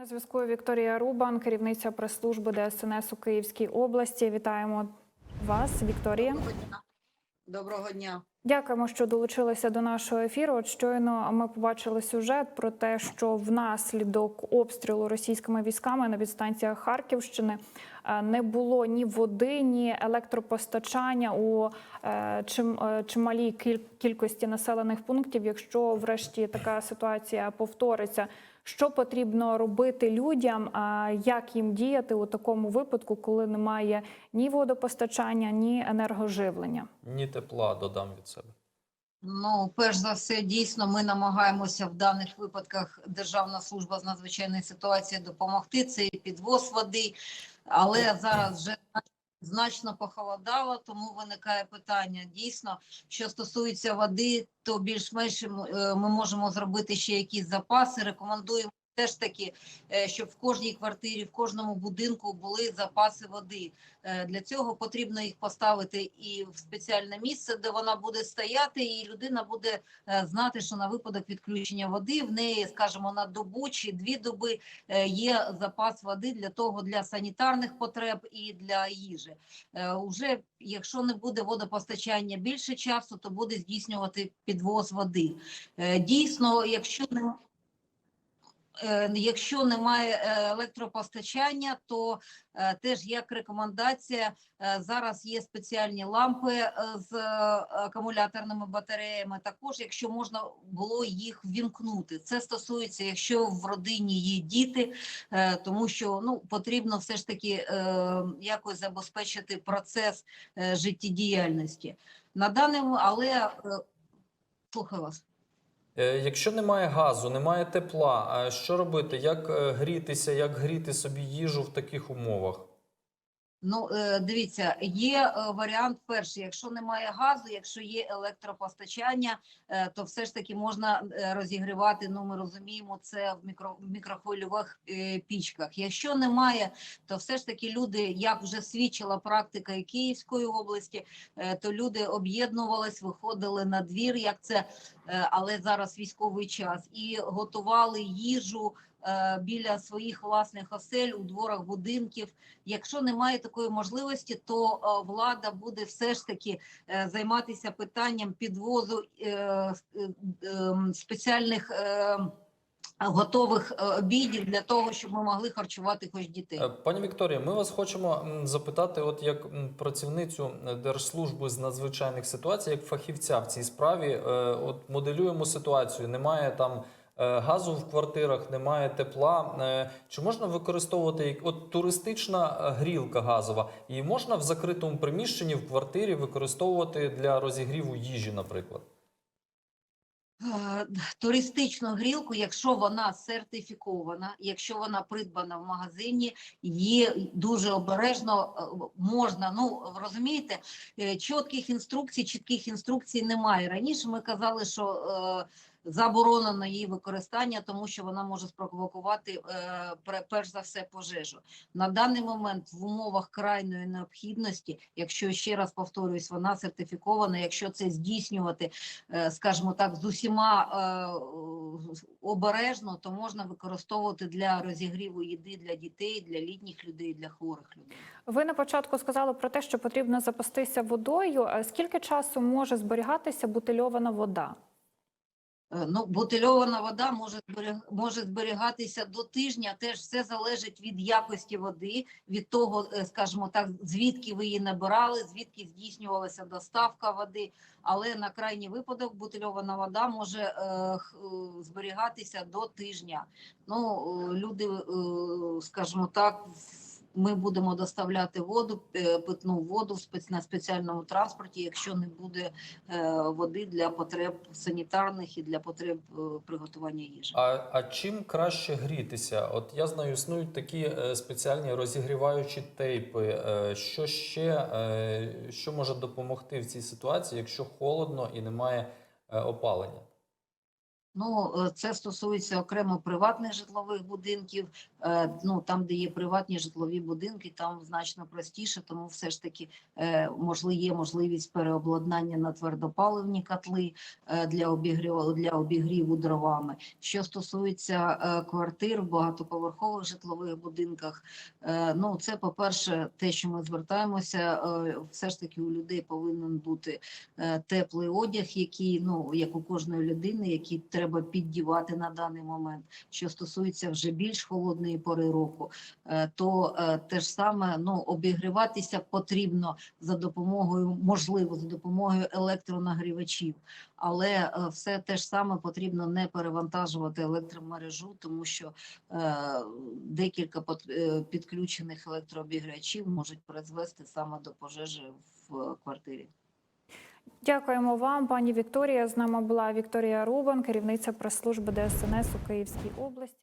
На зв'язку Вікторія Рубан, керівниця прес-служби ДСНС у Київській області. Вітаємо вас, Вікторія. Доброго дня. Доброго дня. Дякуємо, що долучилися до нашого ефіру. От щойно ми побачили сюжет про те, що внаслідок обстрілу російськими військами на підстанціях Харківщини е, не було ні води, ні електропостачання у е, чим, е, чималій кількості населених пунктів. Якщо врешті така ситуація повториться, що потрібно робити людям, як їм діяти у такому випадку, коли немає ні водопостачання, ні енергоживлення? Ні тепла додам від себе. Ну, перш за все, дійсно, ми намагаємося в даних випадках Державна служба з надзвичайної ситуації допомогти. Це і підвоз води, але зараз вже значно похолодало, тому виникає питання. Дійсно, що стосується води, то більш-менш е, ми можемо зробити ще якісь запаси. Рекомендуємо. Теж таки, е, щоб в кожній квартирі, в кожному будинку були запаси води. Е, Для цього потрібно їх поставити і в спеціальне місце, де вона буде стояти, і людина буде е, знати, що на випадок відключення води в неї, скажімо, на добу чи дві доби є запас води для того, для санітарних потреб і для їжі. Уже якщо не буде водопостачання більше часу, то буде здійснювати підвоз води. Дійсно, якщо не Якщо немає е, електропостачання, то е, теж як рекомендація е, зараз є спеціальні лампи е, з е, акумуляторними батареями. Також, якщо можна було їх ввімкнути, це стосується, якщо в родині є діти, е, тому що ну потрібно все ж таки е, якось забезпечити процес е, життєдіяльності. На даному, але е, слухаю вас. Е, Якщо немає газу, немає тепла, що робити? Як е, грітися, як гріти собі їжу в таких умовах? Ну, е, дивіться, є е, варіант перший. Якщо немає газу, якщо є електропостачання, е, то все ж таки можна розігрівати. Ну, ми розуміємо, це в мікро, мікрохвильових пічках. Якщо немає, то все ж таки люди, як вже свідчила практика і Київської області, то люди об'єднувались, виходили на двір, як це, але зараз військовий час, і готували їжу біля своїх власних осель у дворах будинків. Якщо немає такої можливості, то е, влада буде все ж таки е, займатися питанням підвозу е, е, е, спеціальних е, готових е, обідів для того, щоб ми могли харчувати хоч дітей. Е, Пані Вікторія, ми вас хочемо запитати, от як працівницю е, Держслужби з надзвичайних ситуацій, як фахівця в цій справі, е, от моделюємо ситуацію. Немає там е, газу в квартирах, немає тепла. Е, Чи можна використовувати от туристична е, грілка газова? Її можна в закритому приміщенні в квартирі використовувати для розігріву їжі, наприклад? Е, Туристичну грілку, якщо вона сертифікована, якщо вона придбана в магазині, її дуже обережно е, можна. Ну розумієте, е, чітких інструкцій, чітких інструкцій немає. Раніше ми казали, що е, заборонено її використання, тому що вона може спровокувати е, перш за все пожежу. На даний момент в умовах крайньої необхідності, якщо ще раз повторюсь, вона сертифікована, якщо це здійснювати е, скажімо так, з усіма е, обережно, то можна використовувати для розігріву їди для дітей, для літніх людей, для хворих людей. Ви на початку сказали про те, що потрібно запастися водою. Скільки часу може зберігатися бутильована вода? Е, Ну, бутильована вода може може зберігатися до тижня. Теж все залежить від якості води, від того, е, скажімо так, звідки ви її набирали, звідки здійснювалася доставка води. Але на крайній випадок бутильована вода може е, е, зберігатися до тижня. Ну, люди, е, скажімо так, ми будемо доставляти воду, е, питну воду на спеціальному транспорті, якщо не буде е, води для потреб санітарних і для потреб е, приготування їжі. А, а чим краще грітися? От я знаю, існують такі спеціальні розігріваючі тейпи. Що ще що може допомогти в цій ситуації, якщо холодно і немає опалення? Ну, е, це стосується окремо приватних житлових будинків. Е, Ну, там, де є приватні житлові будинки, там значно простіше, тому все ж таки е, можливо, є можливість переобладнання на твердопаливні котли для обігріву для обігріву дровами. Що стосується квартир в багатоповерхових житлових будинках, ну це по-перше, те, що ми звертаємося, все ж таки у людей повинен бути теплий одяг, який ну як у кожної людини, який треба піддівати на даний момент. Що стосується вже більш холодної пори року, е, то е, те ж саме ну обігріватися потрібно за допомогою, можливо, за допомогою електронагрівачів, але е, все те ж саме потрібно не перевантажувати електромережу, тому що декілька підключених електрообігрівачів можуть призвести саме до пожежі в квартирі. Дякуємо вам, пані Вікторія. З нами була Вікторія Рубан, керівниця прес-служби ДСНС у Київській області.